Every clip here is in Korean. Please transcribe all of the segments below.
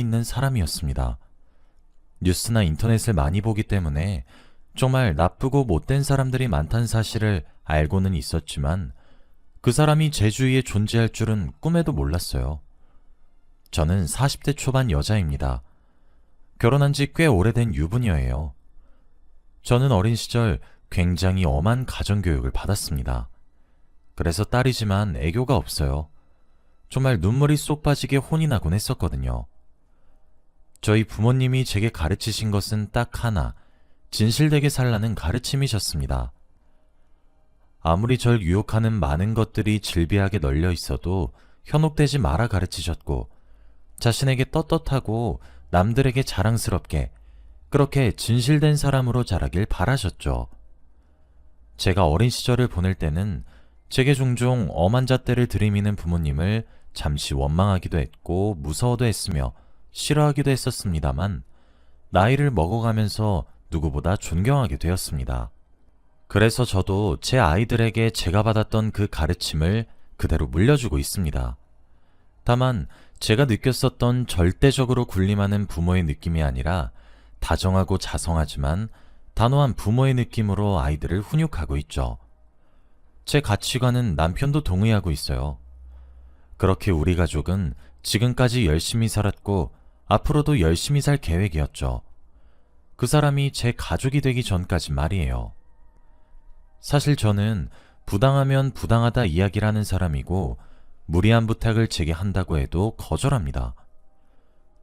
있는 사람이었습니다. 뉴스나 인터넷을 많이 보기 때문에 정말 나쁘고 못된 사람들이 많다는 사실을 알고는 있었지만 그 사람이 제 주위에 존재할 줄은 꿈에도 몰랐어요. 저는 40대 초반 여자입니다. 결혼한 지 꽤 오래된 유부녀예요. 저는 어린 시절 굉장히 엄한 가정교육을 받았습니다. 그래서 딸이지만 애교가 없어요. 정말 눈물이 쏙 빠지게 혼이 나곤 했었거든요. 저희 부모님이 제게 가르치신 것은 딱 하나, 진실되게 살라는 가르침이셨습니다. 아무리 절 유혹하는 많은 것들이 질비하게 널려 있어도 현혹되지 마라 가르치셨고, 자신에게 떳떳하고 남들에게 자랑스럽게 그렇게 진실된 사람으로 자라길 바라셨죠. 제가 어린 시절을 보낼 때는 제게 종종 엄한 잣대를 들이미는 부모님을 잠시 원망하기도 했고 무서워도 했으며 싫어하기도 했었습니다만 나이를 먹어가면서 누구보다 존경하게 되었습니다. 그래서 저도 제 아이들에게 제가 받았던 그 가르침을 그대로 물려주고 있습니다. 다만 제가 느꼈었던 절대적으로 군림하는 부모의 느낌이 아니라 다정하고 자성하지만 단호한 부모의 느낌으로 아이들을 훈육하고 있죠. 제 가치관은 남편도 동의하고 있어요. 그렇게 우리 가족은 지금까지 열심히 살았고 앞으로도 열심히 살 계획이었죠. 그 사람이 제 가족이 되기 전까지 말이에요. 사실 저는 부당하면 부당하다 이야기를 하는 사람이고 무리한 부탁을 제게 한다고 해도 거절합니다.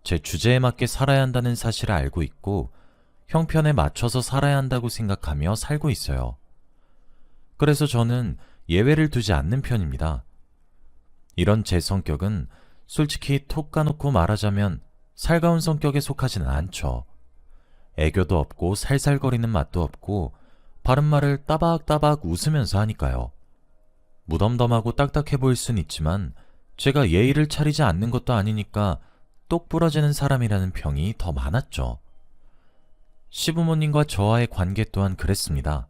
제 주제에 맞게 살아야 한다는 사실을 알고 있고 형편에 맞춰서 살아야 한다고 생각하며 살고 있어요. 그래서 저는 예외를 두지 않는 편입니다. 이런 제 성격은 솔직히 톡 까놓고 말하자면 살가운 성격에 속하지는 않죠. 애교도 없고 살살거리는 맛도 없고 바른 말을 따박따박 웃으면서 하니까요. 무덤덤하고 딱딱해 보일 순 있지만 제가 예의를 차리지 않는 것도 아니니까 똑 부러지는 사람이라는 평이 더 많았죠. 시부모님과 저와의 관계 또한 그랬습니다.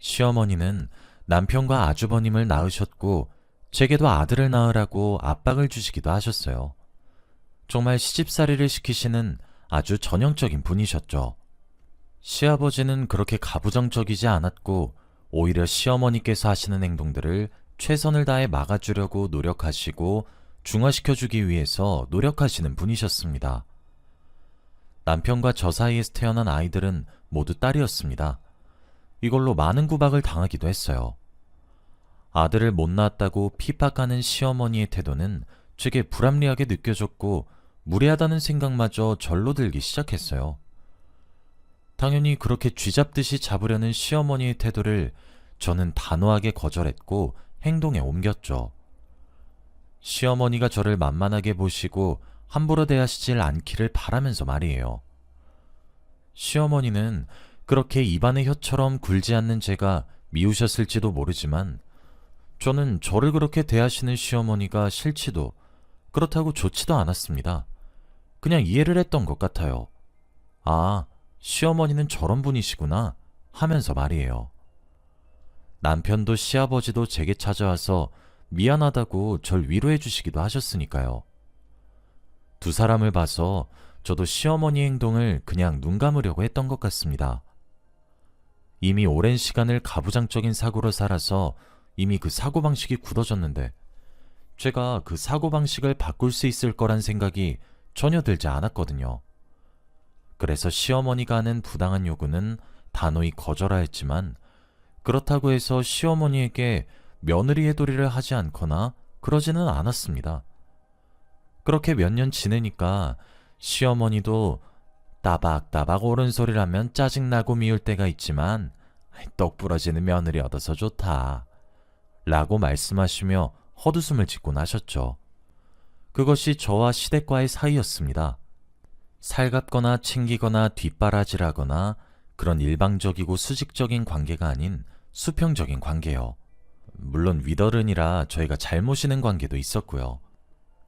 시어머니는 남편과 아주버님을 낳으셨고 제게도 아들을 낳으라고 압박을 주시기도 하셨어요. 정말 시집살이를 시키시는 아주 전형적인 분이셨죠. 시아버지는 그렇게 가부장적이지 않았고 오히려 시어머니께서 하시는 행동들을 최선을 다해 막아주려고 노력하시고 중화시켜주기 위해서 노력하시는 분이셨습니다. 남편과 저 사이에서 태어난 아이들은 모두 딸이었습니다. 이걸로 많은 구박을 당하기도 했어요. 아들을 못 낳았다고 핍박하는 시어머니의 태도는 제게 불합리하게 느껴졌고 무례하다는 생각마저 절로 들기 시작했어요. 당연히 그렇게 쥐잡듯이 잡으려는 시어머니의 태도를 저는 단호하게 거절했고 행동에 옮겼죠. 시어머니가 저를 만만하게 보시고 함부로 대하시질 않기를 바라면서 말이에요. 시어머니는 그렇게 입안의 혀처럼 굴지 않는 제가 미우셨을지도 모르지만 저는 저를 그렇게 대하시는 시어머니가 싫지도 그렇다고 좋지도 않았습니다. 그냥 이해를 했던 것 같아요. 아, 시어머니는 저런 분이시구나 하면서 말이에요. 남편도 시아버지도 제게 찾아와서 미안하다고 절 위로해 주시기도 하셨으니까요. 두 사람을 봐서 저도 시어머니 행동을 그냥 눈 감으려고 했던 것 같습니다. 이미 오랜 시간을 가부장적인 사고로 살아서 이미 그 사고방식이 굳어졌는데 제가 그 사고방식을 바꿀 수 있을 거란 생각이 전혀 들지 않았거든요. 그래서 시어머니가 하는 부당한 요구는 단호히 거절하였지만 그렇다고 해서 시어머니에게 며느리의 도리를 하지 않거나 그러지는 않았습니다. 그렇게 몇 년 지내니까 시어머니도 따박따박 옳은 소리를 하면 짜증나고 미울 때가 있지만 똑 부러지는 며느리 얻어서 좋다. 라고 말씀하시며 헛웃음을 짓곤 하셨죠. 그것이 저와 시댁과의 사이였습니다. 살갑거나 챙기거나 뒷바라지라거나 그런 일방적이고 수직적인 관계가 아닌 수평적인 관계요. 물론 위더른이라 저희가 잘 모시는 관계도 있었고요.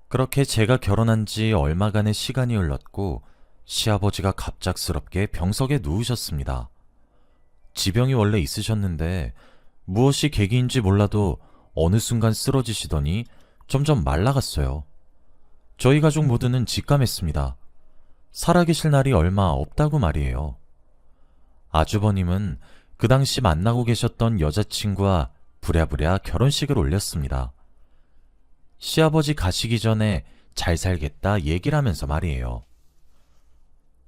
그렇게 제가 결혼한 지 얼마간의 시간이 흘렀고 시아버지가 갑작스럽게 병석에 누우셨습니다. 지병이 원래 있으셨는데 무엇이 계기인지 몰라도 어느 순간 쓰러지시더니 점점 말라갔어요. 저희 가족 모두는 직감했습니다. 살아계실 날이 얼마 없다고 말이에요. 아주버님은 그 당시 만나고 계셨던 여자친구와 부랴부랴 결혼식을 올렸습니다. 시아버지 가시기 전에 잘 살겠다 얘기를 하면서 말이에요.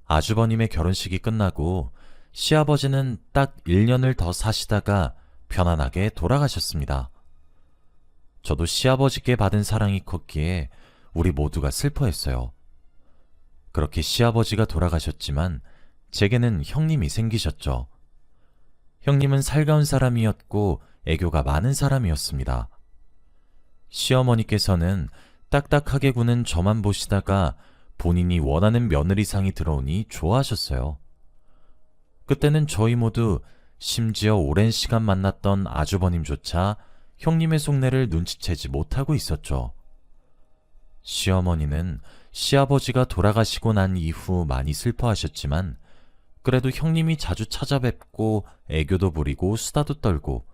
아주버님의 결혼식이 끝나고 시아버지는 딱 1년을 더 사시다가 편안하게 돌아가셨습니다. 저도 시아버지께 받은 사랑이 컸기에 우리 모두가 슬퍼했어요. 그렇게 시아버지가 돌아가셨지만 제게는 형님이 생기셨죠. 형님은 살가운 사람이었고 애교가 많은 사람이었습니다. 시어머니께서는 딱딱하게 구는 저만 보시다가 본인이 원하는 며느리상이 들어오니 좋아하셨어요. 그때는 저희 모두 심지어 오랜 시간 만났던 아주버님조차 형님의 속내를 눈치채지 못하고 있었죠. 시어머니는 시아버지가 돌아가시고 난 이후 많이 슬퍼하셨지만 그래도 형님이 자주 찾아뵙고 애교도 부리고 수다도 떨고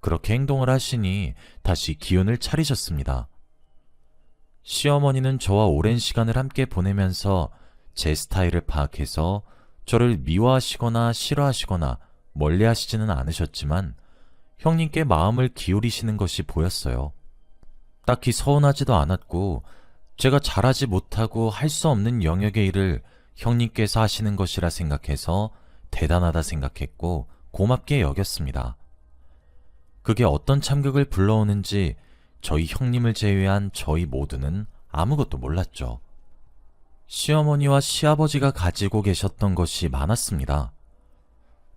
그렇게 행동을 하시니 다시 기운을 차리셨습니다. 시어머니는 저와 오랜 시간을 함께 보내면서 제 스타일을 파악해서 저를 미워하시거나 싫어하시거나 멀리 하시지는 않으셨지만 형님께 마음을 기울이시는 것이 보였어요. 딱히 서운하지도 않았고 제가 잘하지 못하고 할 수 없는 영역의 일을 형님께서 하시는 것이라 생각해서 대단하다 생각했고 고맙게 여겼습니다. 그게 어떤 참극을 불러오는지 저희 형님을 제외한 저희 모두는 아무것도 몰랐죠. 시어머니와 시아버지가 가지고 계셨던 것이 많았습니다.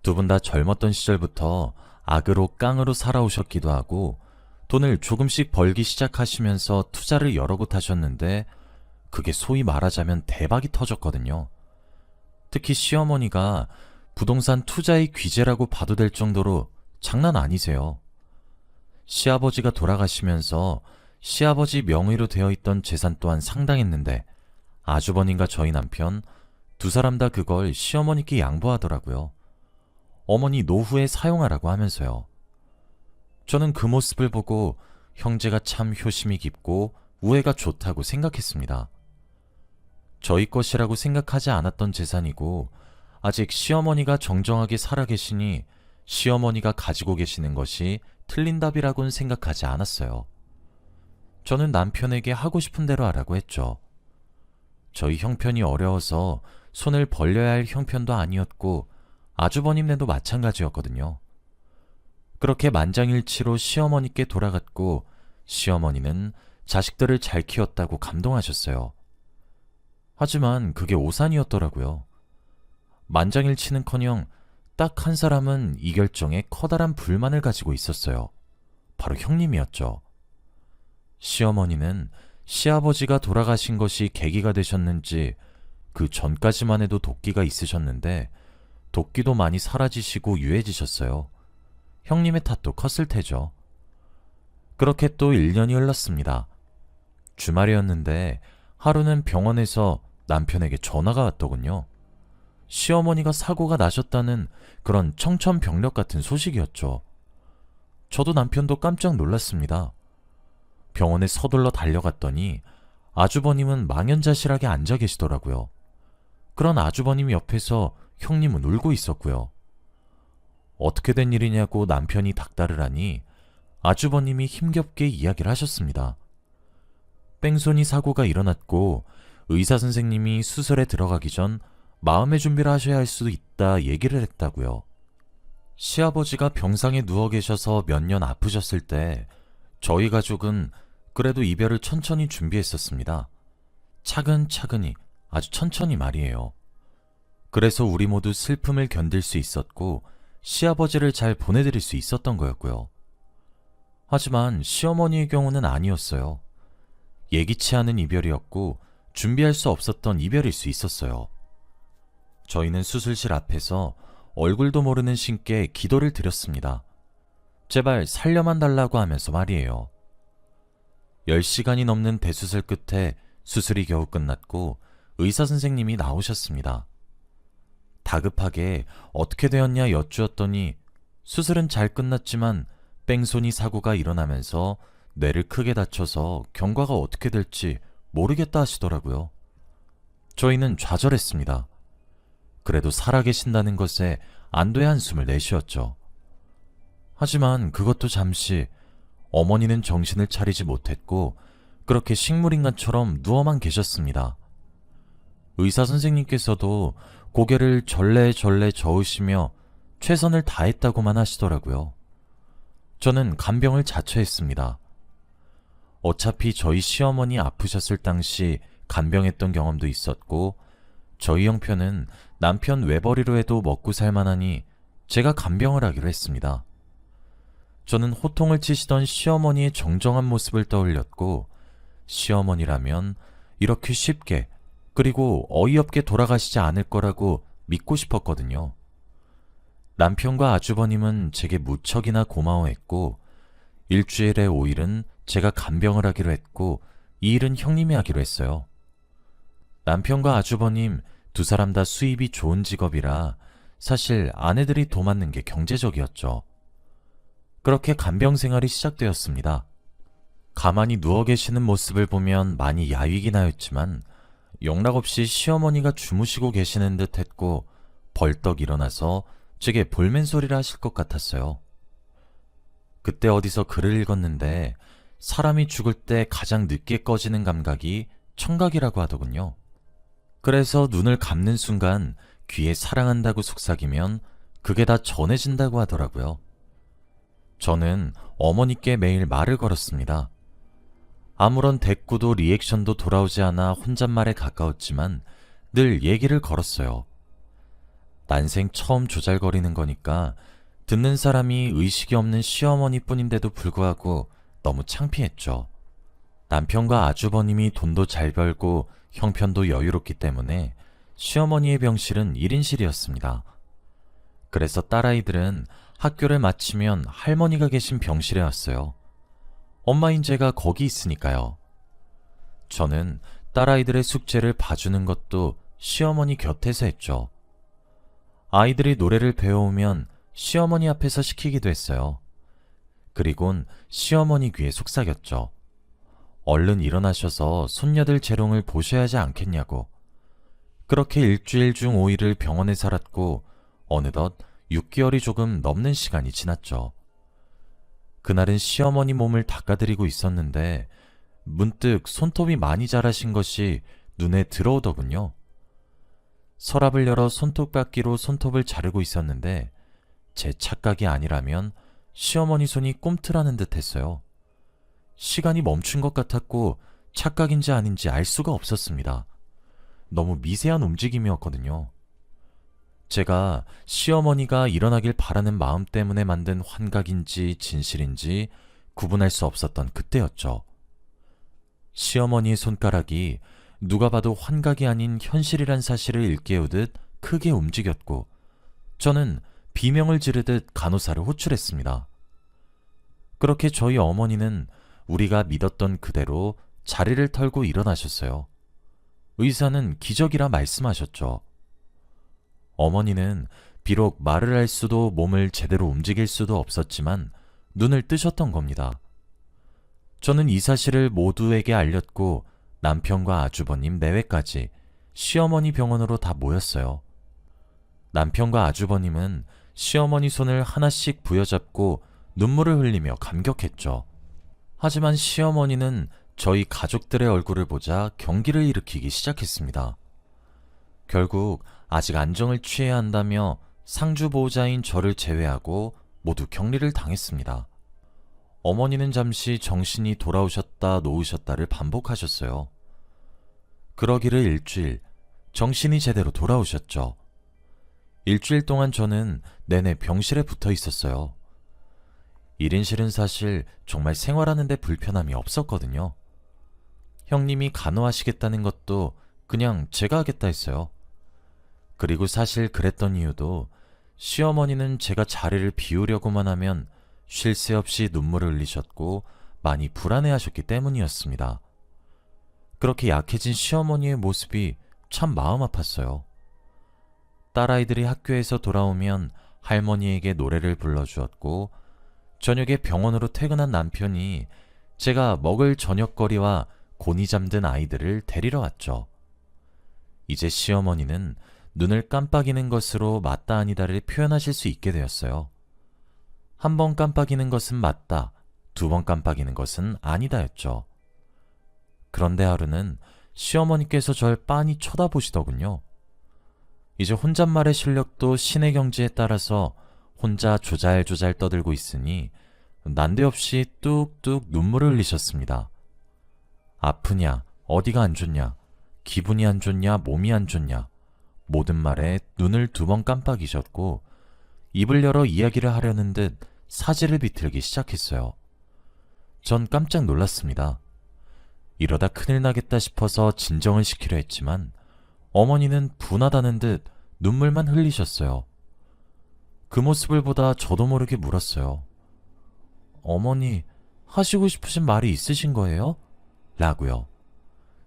두 분 다 젊었던 시절부터 악으로 깡으로 살아오셨기도 하고 돈을 조금씩 벌기 시작하시면서 투자를 여러 곳 하셨는데 그게 소위 말하자면 대박이 터졌거든요. 특히 시어머니가 부동산 투자의 귀재라고 봐도 될 정도로 장난 아니세요. 시아버지가 돌아가시면서 시아버지 명의로 되어 있던 재산 또한 상당했는데 아주버님과 저희 남편 두 사람 다 그걸 시어머니께 양보하더라고요. 어머니 노후에 사용하라고 하면서요. 저는 그 모습을 보고 형제가 참 효심이 깊고 우애가 좋다고 생각했습니다. 저희 것이라고 생각하지 않았던 재산이고 아직 시어머니가 정정하게 살아계시니 시어머니가 가지고 계시는 것이 틀린 답이라고는 생각하지 않았어요. 저는 남편에게 하고 싶은 대로 하라고 했죠. 저희 형편이 어려워서 손을 벌려야 할 형편도 아니었고 아주버님네도 마찬가지였거든요. 그렇게 만장일치로 시어머니께 돌아갔고 시어머니는 자식들을 잘 키웠다고 감동하셨어요. 하지만 그게 오산이었더라고요. 만장일치는 커녕 딱 한 사람은 이 결정에 커다란 불만을 가지고 있었어요. 바로 형님이었죠. 시어머니는 시아버지가 돌아가신 것이 계기가 되셨는지 그 전까지만 해도 도끼가 있으셨는데 도끼도 많이 사라지시고 유해지셨어요. 형님의 탓도 컸을 테죠. 그렇게 또 1년이 흘렀습니다. 주말이었는데 하루는 병원에서 남편에게 전화가 왔더군요. 시어머니가 사고가 나셨다는 그런 청천벽력 같은 소식이었죠. 저도 남편도 깜짝 놀랐습니다. 병원에 서둘러 달려갔더니 아주버님은 망연자실하게 앉아 계시더라고요. 그런 아주버님 옆에서 형님은 울고 있었고요. 어떻게 된 일이냐고 남편이 닥달을 하니 아주버님이 힘겹게 이야기를 하셨습니다. 뺑소니 사고가 일어났고 의사 선생님이 수술에 들어가기 전 마음의 준비를 하셔야 할 수도 있다 얘기를 했다고요. 시아버지가 병상에 누워 계셔서 몇 년 아프셨을 때 저희 가족은 그래도 이별을 천천히 준비했었습니다. 차근차근히 아주 천천히 말이에요. 그래서 우리 모두 슬픔을 견딜 수 있었고 시아버지를 잘 보내드릴 수 있었던 거였고요. 하지만 시어머니의 경우는 아니었어요. 예기치 않은 이별이었고 준비할 수 없었던 이별일 수 있었어요. 저희는 수술실 앞에서 얼굴도 모르는 신께 기도를 드렸습니다. 제발 살려만 달라고 하면서 말이에요. 10시간이 넘는 대수술 끝에 수술이 겨우 끝났고 의사 선생님이 나오셨습니다. 다급하게 어떻게 되었냐 여쭈었더니 수술은 잘 끝났지만 뺑소니 사고가 일어나면서 뇌를 크게 다쳐서 경과가 어떻게 될지 모르겠다 하시더라고요. 저희는 좌절했습니다. 그래도 살아계신다는 것에 안도의 한숨을 내쉬었죠. 하지만 그것도 잠시 어머니는 정신을 차리지 못했고 그렇게 식물인간처럼 누워만 계셨습니다. 의사 선생님께서도 고개를 절레절레 저으시며 최선을 다했다고만 하시더라고요. 저는 간병을 자처했습니다. 어차피 저희 시어머니 아프셨을 당시 간병했던 경험도 있었고 저희 형편은 남편 외벌이로 해도 먹고 살만하니 제가 간병을 하기로 했습니다. 저는 호통을 치시던 시어머니의 정정한 모습을 떠올렸고 시어머니라면 이렇게 쉽게 그리고 어이없게 돌아가시지 않을 거라고 믿고 싶었거든요. 남편과 아주버님은 제게 무척이나 고마워했고 일주일에 5일은 제가 간병을 하기로 했고 이 일은 형님이 하기로 했어요. 남편과 아주버님 두 사람 다 수입이 좋은 직업이라 사실 아내들이 도맡는 게 경제적이었죠. 그렇게 간병 생활이 시작되었습니다. 가만히 누워 계시는 모습을 보면 많이 야위긴 하였지만 영락 없이 시어머니가 주무시고 계시는 듯 했고 벌떡 일어나서 제게 볼멘 소리를 하실 것 같았어요. 그때 어디서 글을 읽었는데 사람이 죽을 때 가장 늦게 꺼지는 감각이 청각이라고 하더군요. 그래서 눈을 감는 순간 귀에 사랑한다고 속삭이면 그게 다 전해진다고 하더라고요. 저는 어머니께 매일 말을 걸었습니다. 아무런 대꾸도 리액션도 돌아오지 않아 혼잣말에 가까웠지만 늘 얘기를 걸었어요. 난생 처음 조잘거리는 거니까 듣는 사람이 의식이 없는 시어머니 뿐인데도 불구하고 너무 창피했죠. 남편과 아주버님이 돈도 잘 벌고 형편도 여유롭기 때문에 시어머니의 병실은 1인실이었습니다. 그래서 딸아이들은 학교를 마치면 할머니가 계신 병실에 왔어요. 엄마인 제가 거기 있으니까요. 저는 딸아이들의 숙제를 봐주는 것도 시어머니 곁에서 했죠. 아이들이 노래를 배워오면 시어머니 앞에서 시키기도 했어요. 그리곤 시어머니 귀에 속삭였죠. 얼른 일어나셔서 손녀들 재롱을 보셔야 하지 않겠냐고. 그렇게 일주일 중 5일을 병원에 살았고 어느덧 6개월이 조금 넘는 시간이 지났죠. 그날은 시어머니 몸을 닦아드리고 있었는데 문득 손톱이 많이 자라신 것이 눈에 들어오더군요. 서랍을 열어 손톱깎이로 손톱을 자르고 있었는데 제 착각이 아니라면 시어머니 손이 꿈틀하는 듯 했어요. 시간이 멈춘 것 같았고 착각인지 아닌지 알 수가 없었습니다. 너무 미세한 움직임이었거든요. 제가 시어머니가 일어나길 바라는 마음 때문에 만든 환각인지 진실인지 구분할 수 없었던 그때였죠. 시어머니의 손가락이 누가 봐도 환각이 아닌 현실이란 사실을 일깨우듯 크게 움직였고 저는 비명을 지르듯 간호사를 호출했습니다. 그렇게 저희 어머니는 우리가 믿었던 그대로 자리를 털고 일어나셨어요. 의사는 기적이라 말씀하셨죠. 어머니는 비록 말을 할 수도 몸을 제대로 움직일 수도 없었지만 눈을 뜨셨던 겁니다. 저는 이 사실을 모두에게 알렸고 남편과 아주버님 내외까지 시어머니 병원으로 다 모였어요. 남편과 아주버님은 시어머니 손을 하나씩 부여잡고 눈물을 흘리며 감격했죠. 하지만 시어머니는 저희 가족들의 얼굴을 보자 경기를 일으키기 시작했습니다. 결국 아직 안정을 취해야 한다며 상주 보호자인 저를 제외하고 모두 격리를 당했습니다. 어머니는 잠시 정신이 돌아오셨다 놓으셨다를 반복하셨어요. 그러기를 일주일, 정신이 제대로 돌아오셨죠. 일주일 동안 저는 내내 병실에 붙어 있었어요. 1인실은 사실 정말 생활하는데 불편함이 없었거든요. 형님이 간호하시겠다는 것도 그냥 제가 하겠다 했어요. 그리고 사실 그랬던 이유도 시어머니는 제가 자리를 비우려고만 하면 쉴 새 없이 눈물을 흘리셨고 많이 불안해하셨기 때문이었습니다. 그렇게 약해진 시어머니의 모습이 참 마음 아팠어요. 딸아이들이 학교에서 돌아오면 할머니에게 노래를 불러주었고 저녁에 병원으로 퇴근한 남편이 제가 먹을 저녁거리와 곤히 잠든 아이들을 데리러 왔죠. 이제 시어머니는 눈을 깜빡이는 것으로 맞다 아니다를 표현하실 수 있게 되었어요. 한 번 깜빡이는 것은 맞다, 두 번 깜빡이는 것은 아니다였죠. 그런데 하루는 시어머니께서 절 빤히 쳐다보시더군요. 이제 혼잣말의 실력도 신의 경지에 따라서 혼자 조잘조잘 떠들고 있으니 난데없이 뚝뚝 눈물을 흘리셨습니다. 아프냐, 어디가 안 좋냐, 기분이 안 좋냐, 몸이 안 좋냐, 모든 말에 눈을 두 번 깜빡이셨고, 입을 열어 이야기를 하려는 듯 사지를 비틀기 시작했어요. 전 깜짝 놀랐습니다. 이러다 큰일 나겠다 싶어서 진정을 시키려 했지만, 어머니는 분하다는 듯 눈물만 흘리셨어요. 그 모습을 보다 저도 모르게 물었어요. 어머니, 하시고 싶으신 말이 있으신 거예요? 라고요.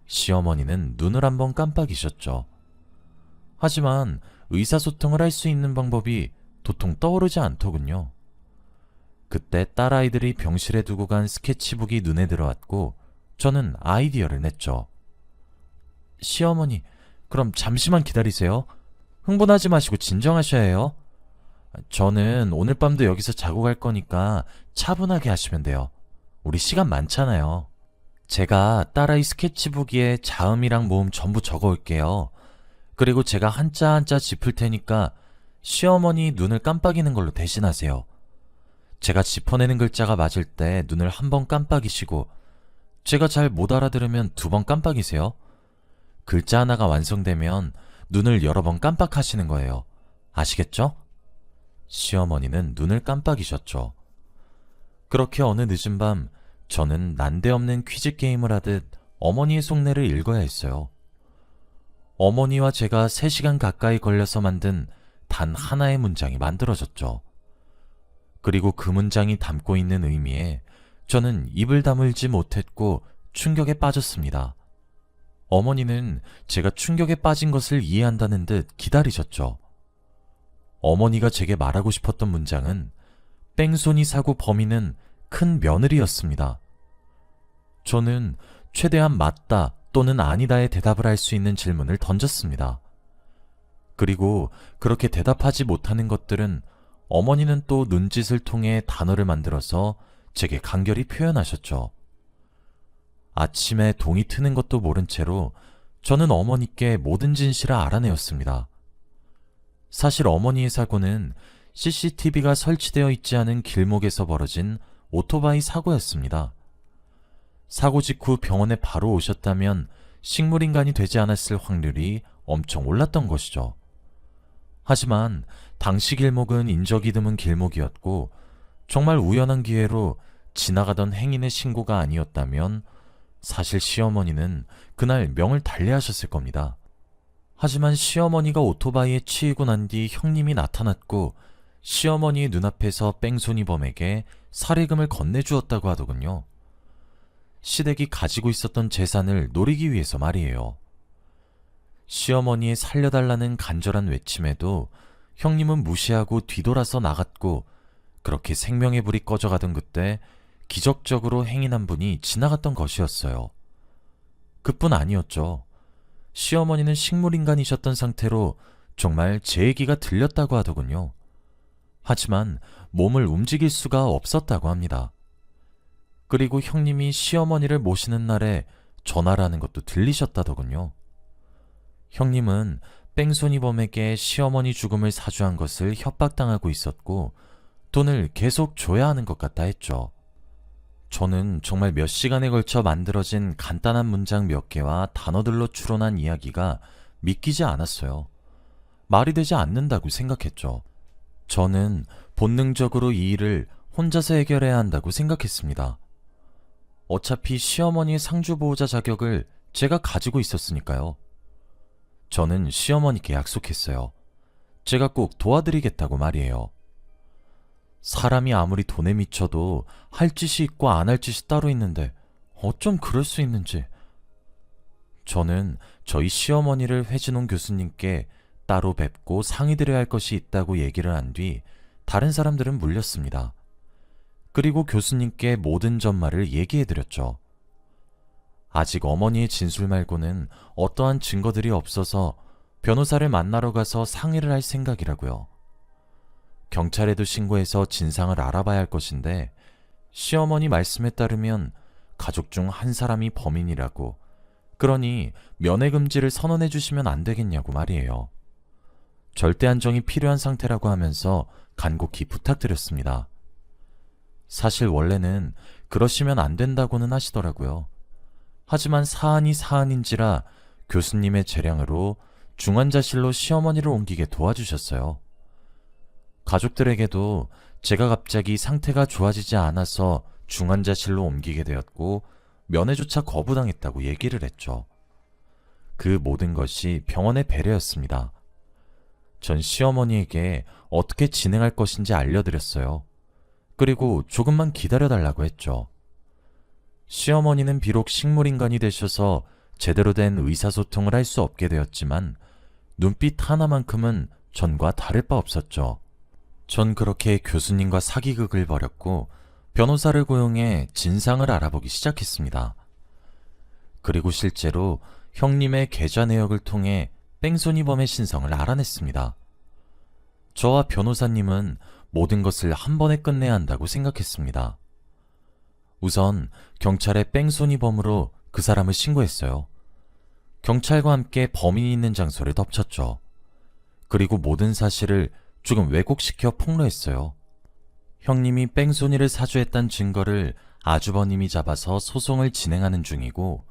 시어머니는 눈을 한번 깜빡이셨죠. 하지만 의사소통을 할 수 있는 방법이 도통 떠오르지 않더군요. 그때 딸아이들이 병실에 두고 간 스케치북이 눈에 들어왔고 저는 아이디어를 냈죠. 시어머니, 그럼 잠시만 기다리세요. 흥분하지 마시고 진정하셔야 해요. 저는 오늘 밤도 여기서 자고 갈 거니까 차분하게 하시면 돼요. 우리 시간 많잖아요. 제가 딸아이 스케치북에 자음이랑 모음 전부 적어 올게요. 그리고 제가 한자 한자 짚을 테니까 시어머니 눈을 깜빡이는 걸로 대신하세요. 제가 짚어내는 글자가 맞을 때 눈을 한 번 깜빡이시고 제가 잘 못 알아들으면 두 번 깜빡이세요. 글자 하나가 완성되면 눈을 여러 번 깜빡하시는 거예요. 아시겠죠? 시어머니는 눈을 깜빡이셨죠. 그렇게 어느 늦은 밤 저는 난데없는 퀴즈 게임을 하듯 어머니의 속내를 읽어야 했어요. 어머니와 제가 3시간 가까이 걸려서 만든 단 하나의 문장이 만들어졌죠. 그리고 그 문장이 담고 있는 의미에 저는 입을 다물지 못했고 충격에 빠졌습니다. 어머니는 제가 충격에 빠진 것을 이해한다는 듯 기다리셨죠. 어머니가 제게 말하고 싶었던 문장은 뺑소니 사고 범인은 큰 며느리였습니다. 저는 최대한 맞다 또는 아니다의 대답을 할 수 있는 질문을 던졌습니다. 그리고 그렇게 대답하지 못하는 것들은 어머니는 또 눈짓을 통해 단어를 만들어서 제게 간결히 표현하셨죠. 아침에 동이 트는 것도 모른 채로 저는 어머니께 모든 진실을 알아내었습니다. 사실 어머니의 사고는 CCTV가 설치되어 있지 않은 길목에서 벌어진 오토바이 사고였습니다. 사고 직후 병원에 바로 오셨다면 식물인간이 되지 않았을 확률이 엄청 올랐던 것이죠. 하지만 당시 길목은 인적이 드문 길목이었고 정말 우연한 기회로 지나가던 행인의 신고가 아니었다면 사실 시어머니는 그날 명을 달리하셨을 겁니다. 하지만 시어머니가 오토바이에 치이고 난 뒤 형님이 나타났고 시어머니의 눈앞에서 뺑소니범에게 살해금을 건네주었다고 하더군요. 시댁이 가지고 있었던 재산을 노리기 위해서 말이에요. 시어머니의 살려달라는 간절한 외침에도 형님은 무시하고 뒤돌아서 나갔고 그렇게 생명의 불이 꺼져가던 그때 기적적으로 행인한 분이 지나갔던 것이었어요. 그뿐 아니었죠. 시어머니는 식물인간이셨던 상태로 정말 제 얘기가 들렸다고 하더군요. 하지만 몸을 움직일 수가 없었다고 합니다. 그리고 형님이 시어머니를 모시는 날에 전화를 하는 것도 들리셨다더군요. 형님은 뺑소니범에게 시어머니 죽음을 사주한 것을 협박당하고 있었고 돈을 계속 줘야 하는 것 같다 했죠. 저는 정말 몇 시간에 걸쳐 만들어진 간단한 문장 몇 개와 단어들로 추론한 이야기가 믿기지 않았어요. 말이 되지 않는다고 생각했죠. 저는 본능적으로 이 일을 혼자서 해결해야 한다고 생각했습니다. 어차피 시어머니의 상주보호자 자격을 제가 가지고 있었으니까요. 저는 시어머니께 약속했어요. 제가 꼭 도와드리겠다고 말이에요. 사람이 아무리 돈에 미쳐도 할 짓이 있고 안 할 짓이 따로 있는데 어쩜 그럴 수 있는지. 저는 저희 시어머니를 회진홍 교수님께 따로 뵙고 상의드려야 할 것이 있다고 얘기를 한 뒤 다른 사람들은 물렸습니다. 그리고 교수님께 모든 전말을 얘기해드렸죠. 아직 어머니의 진술 말고는 어떠한 증거들이 없어서 변호사를 만나러 가서 상의를 할 생각이라고요. 경찰에도 신고해서 진상을 알아봐야 할 것인데 시어머니 말씀에 따르면 가족 중 한 사람이 범인이라고 그러니 면회 금지를 선언해 주시면 안 되겠냐고 말이에요. 절대 안정이 필요한 상태라고 하면서 간곡히 부탁드렸습니다. 사실 원래는 그러시면 안 된다고는 하시더라고요. 하지만 사안이 사안인지라 교수님의 재량으로 중환자실로 시어머니를 옮기게 도와주셨어요. 가족들에게도 제가 갑자기 상태가 좋아지지 않아서 중환자실로 옮기게 되었고 면회조차 거부당했다고 얘기를 했죠. 그 모든 것이 병원의 배려였습니다. 전 시어머니에게 어떻게 진행할 것인지 알려드렸어요. 그리고 조금만 기다려달라고 했죠. 시어머니는 비록 식물인간이 되셔서 제대로 된 의사소통을 할 수 없게 되었지만 눈빛 하나만큼은 전과 다를 바 없었죠. 전 그렇게 교수님과 사기극을 벌였고 변호사를 고용해 진상을 알아보기 시작했습니다. 그리고 실제로 형님의 계좌 내역을 통해 뺑소니범의 신성을 알아냈습니다. 저와 변호사님은 모든 것을 한 번에 끝내야 한다고 생각했습니다. 우선 경찰에 뺑소니범으로 그 사람을 신고했어요. 경찰과 함께 범인이 있는 장소를 덮쳤죠. 그리고 모든 사실을 조금 왜곡시켜 폭로했어요. 형님이 뺑소니를 사주했단 증거를 아주버님이 잡아서 소송을 진행하는 중이고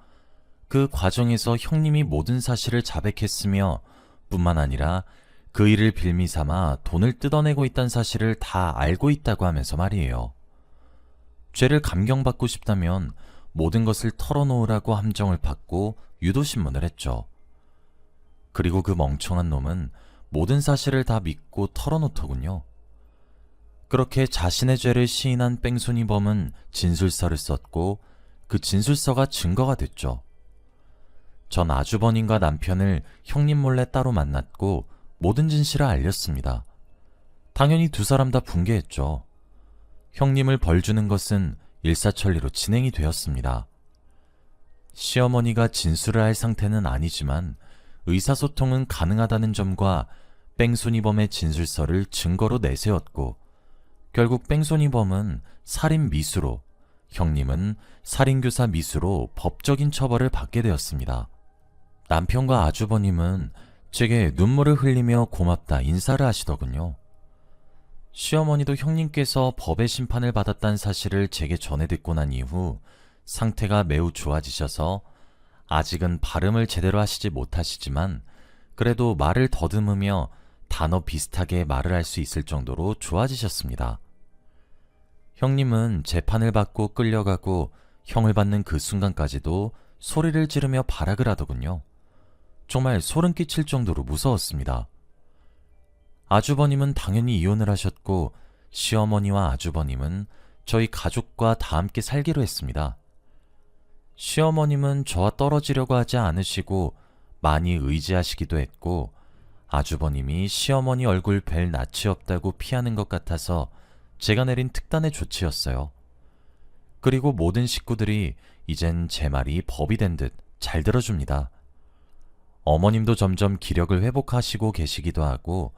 그 과정에서 형님이 모든 사실을 자백했으며 뿐만 아니라 그 일을 빌미 삼아 돈을 뜯어내고 있다는 사실을 다 알고 있다고 하면서 말이에요. 죄를 감경받고 싶다면 모든 것을 털어놓으라고 함정을 받고 유도신문을 했죠. 그리고 그 멍청한 놈은 모든 사실을 다 믿고 털어놓더군요. 그렇게 자신의 죄를 시인한 뺑소니 범은 진술서를 썼고 그 진술서가 증거가 됐죠. 전 아주버님과 남편을 형님 몰래 따로 만났고 모든 진실을 알렸습니다. 당연히 두 사람 다 붕괴했죠. 형님을 벌 주는 것은 일사천리로 진행이 되었습니다. 시어머니가 진술을 할 상태는 아니지만 의사소통은 가능하다는 점과 뺑소니범의 진술서를 증거로 내세웠고 결국 뺑소니범은 살인 미수로 형님은 살인교사 미수로 법적인 처벌을 받게 되었습니다. 남편과 아주버님은 제게 눈물을 흘리며 고맙다 인사를 하시더군요. 시어머니도 형님께서 법의 심판을 받았다는 사실을 제게 전해 듣고 난 이후 상태가 매우 좋아지셔서 아직은 발음을 제대로 하시지 못하시지만 그래도 말을 더듬으며 단어 비슷하게 말을 할 수 있을 정도로 좋아지셨습니다. 형님은 재판을 받고 끌려가고 형을 받는 그 순간까지도 소리를 지르며 발악을 하더군요. 정말 소름 끼칠 정도로 무서웠습니다. 아주버님은 당연히 이혼을 하셨고 시어머니와 아주버님은 저희 가족과 다 함께 살기로 했습니다. 시어머님은 저와 떨어지려고 하지 않으시고 많이 의지하시기도 했고 아주버님이 시어머니 얼굴 뵐 낯이 없다고 피하는 것 같아서 제가 내린 특단의 조치였어요. 그리고 모든 식구들이 이젠 제 말이 법이 된 듯 잘 들어줍니다. 어머님도 점점 기력을 회복하시고 계시기도 하고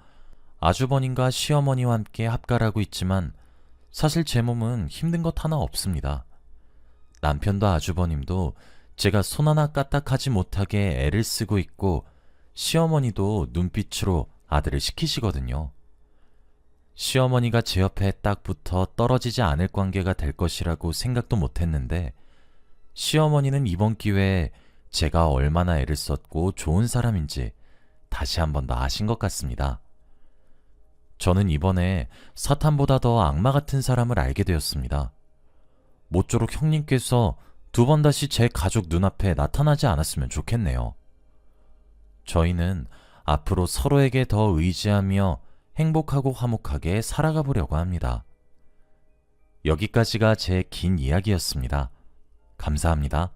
아주버님과 시어머니와 함께 합가하고 있지만 사실 제 몸은 힘든 것 하나 없습니다. 남편도 아주버님도 제가 손 하나 까딱하지 못하게 애를 쓰고 있고 시어머니도 눈빛으로 아들을 시키시거든요. 시어머니가 제 옆에 딱 붙어 떨어지지 않을 관계가 될 것이라고 생각도 못했는데 시어머니는 이번 기회에 제가 얼마나 애를 썼고 좋은 사람인지 다시 한 번 더 아신 것 같습니다. 저는 이번에 사탄보다 더 악마 같은 사람을 알게 되었습니다. 모쪼록 형님께서 두 번 다시 제 가족 눈앞에 나타나지 않았으면 좋겠네요. 저희는 앞으로 서로에게 더 의지하며 행복하고 화목하게 살아가 보려고 합니다. 여기까지가 제 긴 이야기였습니다. 감사합니다.